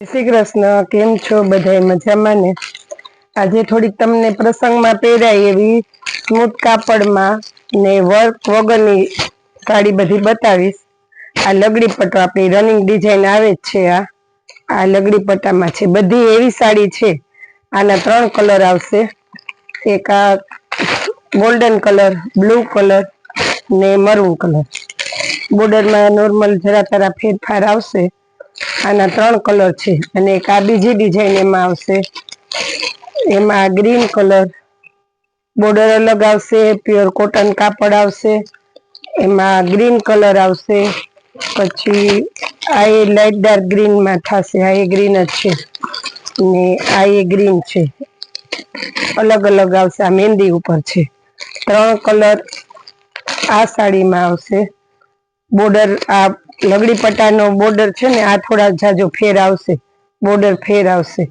શ્રી કૃષ્ણ, કેમ છો બધા મજામાં ને? આજે થોડીક તમને પ્રસંગમાં પહેરાય એવી સ્મૂથ કાપડમાં ને વર્ક વગરની સાડી બધી બતાવીશ. આ લગડી પટ્ટો આપણી રનિંગ ડિઝાઇન આવે જ છે આ. આ લગડી પટ્ટામાં છે. બધી એવી સાડી છે. આના ત્રણ કલર આવશે. એક આ ગોલ્ડન કલર બ્લુ કલર ને મરૂન કલર. બોર્ડરમાં નોર્મલ જરા તરા ફેરફાર આવશે. આના ત્રણ કલર છે અને એક આ બીજી ડિઝાઇન એમાં આવશે. એમાં ગ્રીન કલર, બોર્ડર અલગ આવશે, પ્યોર કોટન કાપડ આવશે, એમાં ગ્રીન કલર આવશે, પછી આ એ લાઇટ ડાર્ક ગ્રીનમાં થશે, આ એ ગ્રીન જ છે, ને આ એ ગ્રીન છે. અલગ અલગ આવશે, આ મહેંદી ઉપર છે. ત્રણ કલર આ સાડીમાં આવશે. બોર્ડર આ લગડી પટ્ટાનો બોર્ડર છે ને, આ થોડા જાજો ફેર આવશે. બોર્ડર ફેર આવશે.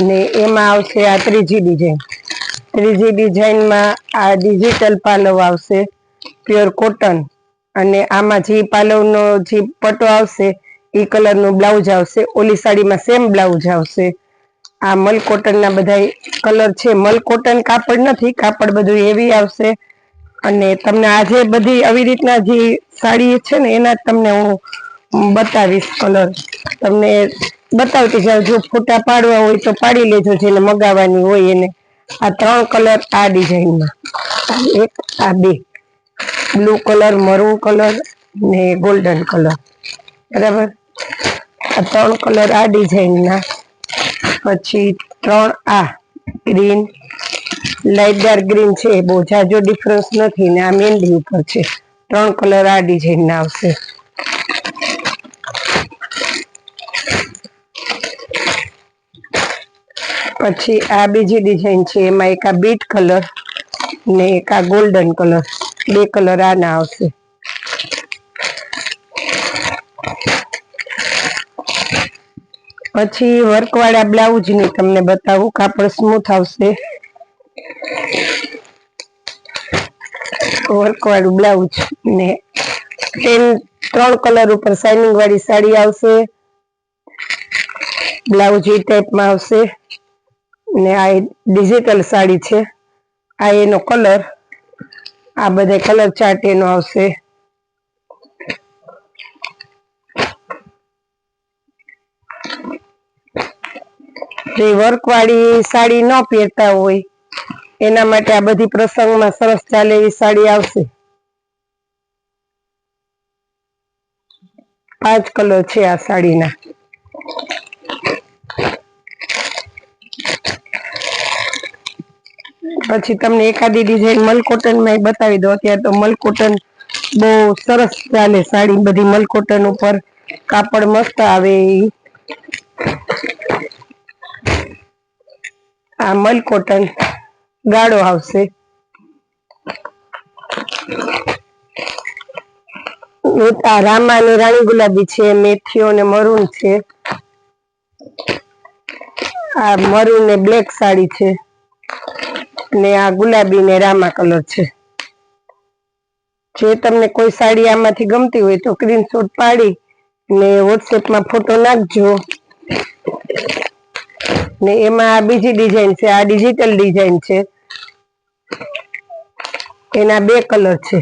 ને એમાં આવશે આ ત્રીજી ડિઝાઇન ત્રીજી ડિઝાઇનમાં આ ડિજિટલ પાલવ આવશે પ્યોર કોટન અને આમાં જે પાલવનો જે પટ્ટો આવશે, એ કલરનું બ્લાઉઝ આવશે. ઓલી સાડીમાં સેમ બ્લાઉઝ આવશે. આ મલ કોટનના બધા કલર છે. મલ કોટન કાપડ નથી, કાપડ બધું એવી આવશે. અને તમને આજે બધી આવી રીતના જે સાડી છે ને, એના તમને હું બતાવીશ કલર તમને બતાવતી જાઉં, જો ફોટા પાડવા હોય તો પાડી લેજો, જેને મગાવવાની હોય એને. આ ત્રણ કલર આ ડિઝાઇનમાં એક, આ બે. બ્લુ કલર મરૂન કલર ને ગોલ્ડન કલર બરાબર? આ ત્રણ કલર આ ડિઝાઇનના પછી ત્રણ આ ગ્રીન લાઇટ ડાર્ક ગ્રીન છે બહુ જાજો ડિફરન્સ નથી ને, આ મહેંદી ઉપર છે. ત્રણ કલર આ ડિઝાઇન ના આવશે. પછી આ બીજી ડિઝાઇન છે, એમાં એક આ બીટ કલર ને એક આ ગોલ્ડન કલર બે કલર આ ના આવશે. પછી વર્કવાળા બ્લાઉઝની તમને બતાવું, કાપડ સ્મૂથ આવશે. વર્ક વાળું બ્લાઉઝ ને. તેન ત્રણ કલર ઉપર શાઇનિંગ વાળી સાડી આવશે. બ્લાઉઝ એ ટાઈપમાં આવશે. ને આ ડિજિટલ સાડી છે. આ એનો કલર આ બધા કલર ચાર્ટ એનો આવશે. જે વર્ક વાળી સાડી ન પહેરતા હોય એના માટે આ બધી પ્રસંગમાં સરસ ચાલે એવી સાડી આવશે. પાંચ કલર છે આ સાડીના. પછી તમને એકાદી ડિઝાઇન મલકોટનમાં બતાવી દો અત્યારે તો મલકોટન બહુ સરસ ચાલે સાડી. બધી મલકોટન ઉપર કાપડ મસ્ત આવે આ મલ કોટન ગાળો આવશે. આ રામા અને રાણી ગુલાબી છે, મેથીઓ ને મરૂન છે. આ મરૂન ને બ્લેક સાડી છે ને આ ગુલાબી ને રામા કલર છે. જે તમને કોઈ સાડી આમાંથી ગમતી હોય તો સ્ક્રીનશોટ પાડી ને વોટ્સએપમાં ફોટો નાખજો. ને એમાં આ બીજી ડિઝાઇન છે, આ ડિજિટલ ડિઝાઇન છે. એના બે કલર છે.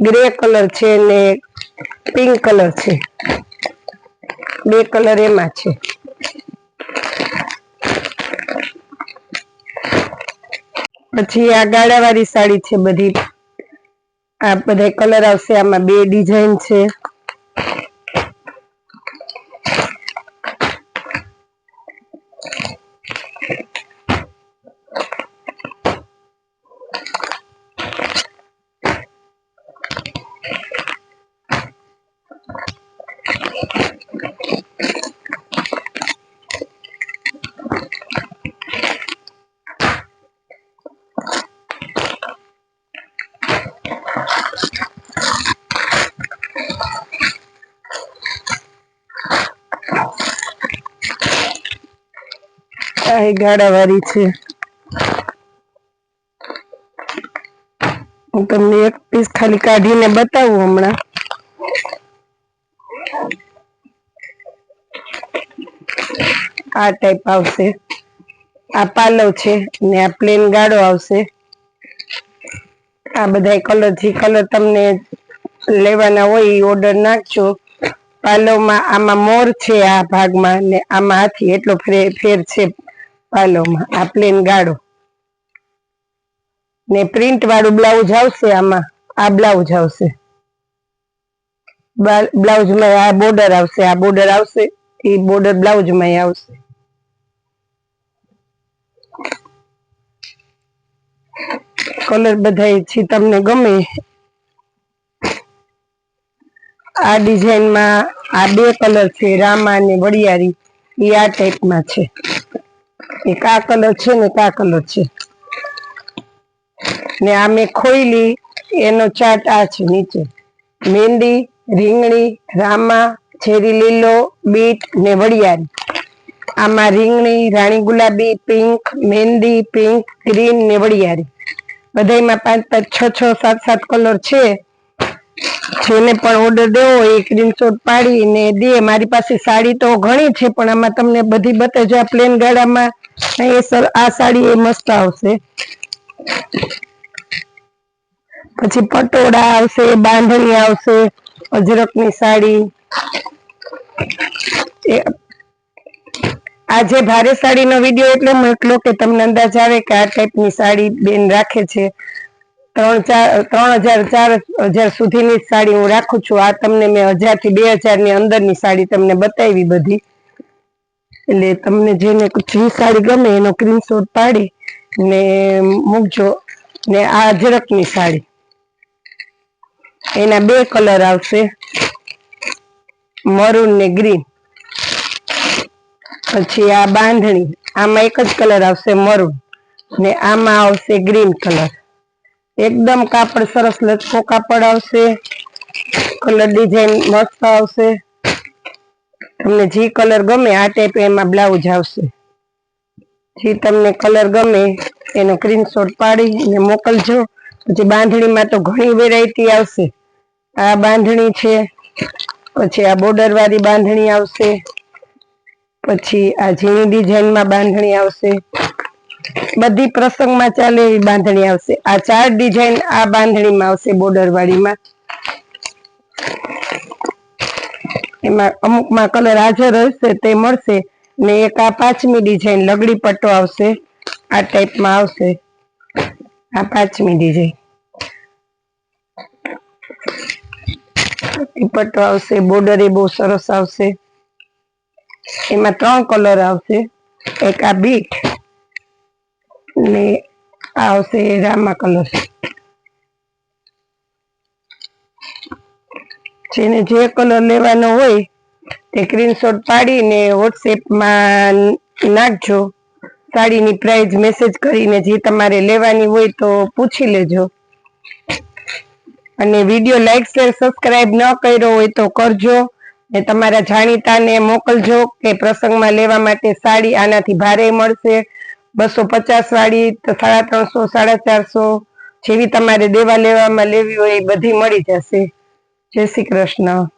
ગ્રે કલર છે ને પિંક કલર છે. બે કલર એમાં છે. પછી આ ગાળાવાળી સાડી છે બધી. આ બધા કલર આવશે. આમાં બે ડિઝાઇન છે. આ ગાળાવાળી છે. હું તમને એક પીસ ખાલી કાઢીને બતાવું હમણાં. આ ટાઈપ આવશે. આ પાલવ છે ને આ પ્લેન ગાળો આવશે. આ બધા કલર જે કલર તમને લેવાના હોય એ ઓર્ડર નાખજો. પાલવમાં આમાં મોર છે આ ભાગમાં ને આમાં હાથી એટલો ફેર છે પાલવમાં આ પ્લેન ગાળો. ને પ્રિન્ટ વાળું બ્લાઉઝ આવશે આમાં. આ બ્લાઉઝ આવશે. બ્લાઉઝમાં આ બોર્ડર આવશે, આ બોર્ડર આવશે. એ બોર્ડર બ્લાઉઝમાં આવશે. કલર બધા તમને ગમે, આ ડિઝાઇનમાં આ બે કલર છે, રામા અને વડિયારી, એ આ ટાઈપમાં છે. એક આ કલર છે ને કા કલર છે. ને આ મેં ખોઈલી એનો ચાર્ટ આ છે નીચે. મહેંદી, રીંગણી, રામા ચેરી લીલો, બીટ ને વડિયાર. આમાં રીંગણી, રાણી ગુલાબી, પિંક મહેંદી પિંક, ગ્રીન ને વડિયારી. બધાયમાં પાંચ પાંચ, છ છ, સાત સાત કલર છે. જેને પણ ઓર્ડર દેવો હોય સ્ક્રીનશોટ પાડીને દે મારી પાસે સાડી તો ઘણી છે, પણ આમાં તમને બધી બતાવજો આ પ્લેન ગાડામાં એ સર, આ સાડી એ મસ્ત આવશે. પછી પટોળા આવશે, બાંધણી આવશે, અજરકની સાડી. એ આજે ભારે સાડીનો વીડિયો એટલે મોકલો કે તમને અંદાજ આવે કે આ ટાઈપની સાડી બેન રાખે છે. ત્રણ ચાર ત્રણ હજાર, ચાર હજાર સુધીની સાડી હું રાખું છું. આ તમને મેં હજારથી બે હજારની અંદરની સાડી તમને બતાવી બધી. એટલે તમને જેને જે સાડી ગમે એનો સ્ક્રીનશોટ પાડી ને મૂકજો. ને આ અજરકની સાડી. એના બે કલર આવશે. મરૂન ને ગ્રીન. પછી આ બાંધણી, આમાં એક જ કલર આવશે મરૂન ને આમાં આવશે ગ્રીન કલર. એકદમ કાપડ સરસ લચકો કાપડ આવશે, કલર ડિઝાઇન મસ્ત આવશે. તમને જે કલર ગમે આ ટાઈપ એમાં બ્લાઉઝ આવશે. જે તમને કલર ગમે એનો સ્ક્રીનશોટ પાડીને મોકલજો. પછી બાંધણીમાં તો ઘણી વેરાયટી આવશે. આ બાંધણી છે પછી આ બોર્ડર વાળી બાંધણી આવશે. પછી આ ઝીણી ડિઝાઇનમાં બાંધણી આવશે. બધી પ્રસંગમાં ચાલે એવી બાંધણી આવશે. આ ચાર ડિઝાઇન આ બાંધણીમાં આવશે બોર્ડર વાળીમાં. એમાં અમુકમાં કલર હાજર હશે તે મળશે ને એક આ પાંચમી ડિઝાઇન લગડી પટ્ટો આવશે. આ ટાઈપમાં આવશે. આ પાંચમી ડિઝાઇન પટ્ટો આવશે બોર્ડર એ બહુ સરસ આવશે. એમાં ત્રણ કલર આવશે. એક આ બીટ ને આવશે રામા કલર જેને જે કલર લેવાનો હોય તે સ્ક્રીનશોટ પાડીને વોટ્સએપમાં નાખજો. સાડીની પ્રાઇસ મેસેજ કરીને જે તમારે લેવાની હોય તો પૂછી લેજો. અને વીડિયો લાઈક, શેર, સબસ્ક્રાઇબ ન કર્યો હોય તો કરજો. ને તમારા જાણીતાને મોકલજો કે પ્રસંગમાં લેવા માટે સાડી આનાથી ભારે મળશે. બસો પચાસ વાળી સાડા ત્રણસો, સાડા ચારસો જેવી તમારે દેવા લેવામાં લેવી હોય એ બધી મળી જશે. જય શ્રી કૃષ્ણ.